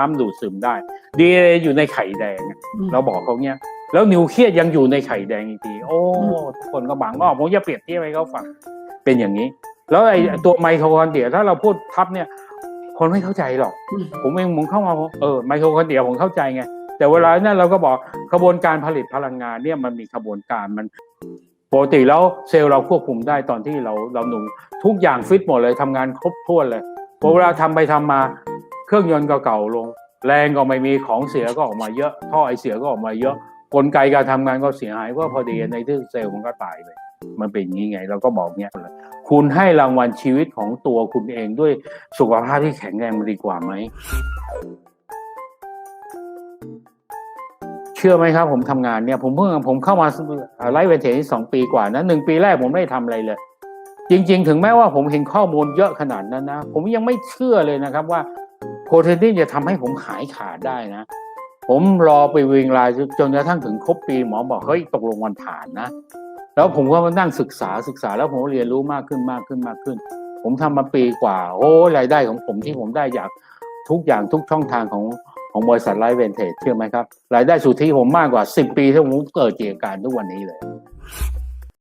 น้ำดูดซึมได้ดีอยู่ในไข่แดงอะอืมเราบอกเขาเนี้ยแล้วนิวเคลียสยังอยู่ในไข่แดงอีกทีโอ้ทุกคนก็บังว่าผมจะเปรียบเทียบให้เขาฟังเป็นอย่างนี้ แล้วไอ้ตัวไมโทคอนเดรียถ้าเราพูดทับเนี่ย คนไม่เข้าใจหรอกอืมผมเองผมเข้ามาผมเออไมโทคอนเดรียผมเข้าใจไงแต่เวลานั้นเราก็บอกกระบวนการผลิตพลังงานเนี่ยมันมีกระบวนการมันปกติแล้วเซลล์เราควบคุมได้ตอนที่เราเราหนุ่มทุกอย่างฟิตหมดเลยทำงานครบถ้วนเลยพอเวลาทำไปทำมา เครื่องยนต์ก็เก่าลง แรงก็ไม่มีของเสียก็ออกมาเยอะท่อไอเสียก็ออกมาเยอะกลไกการทำงานก็เสียหายก็พอดีในที่เซลล์มันก็ตายไปมันเป็นอย่างนี้ไง เราก็บอกเนี้ยคุณให้รางวัลชีวิตของตัวคุณเองด้วยสุขภาพที่แข็งแรงมันดีกว่าไหม เชื่อไหมครับ ผมทำงานเนี่ย ผมเพิ่งผมเข้ามาไลฟ์เวนเทจสองปีกว่านะหนึ่งปีแรกผมไม่ได้ทำอะไรเลย จริง ๆ ถึงแม้ว่าผมเห็นข้อมูลเยอะขนาดนั้นนะ ผมยังไม่เชื่อเลยนะครับว่า โพเทนที่จะทำให้ผมหายขาดได้นะ ผมรอไปวิงลน์จนกระทั่งถึงครบปีหมอบอกเฮ้ยตกลงวันผ่านนะ แล้วผมก็มานั่งศึกษาศึกษาแล้วผมเรียนรู้มากขึ้นมากขึ้นมากขึ้น ผมทำมาปีกว่า โอ้รายได้ของผมที่ผมได้จากทุกอย่างทุกช่องทางของของบริษัทไลฟ์เวนเทจเชื่อไหมครับ รายได้สุทธิผมมากกว่า 10 ปีที่ผมเกิดเกิจการทุกวันนี้เลย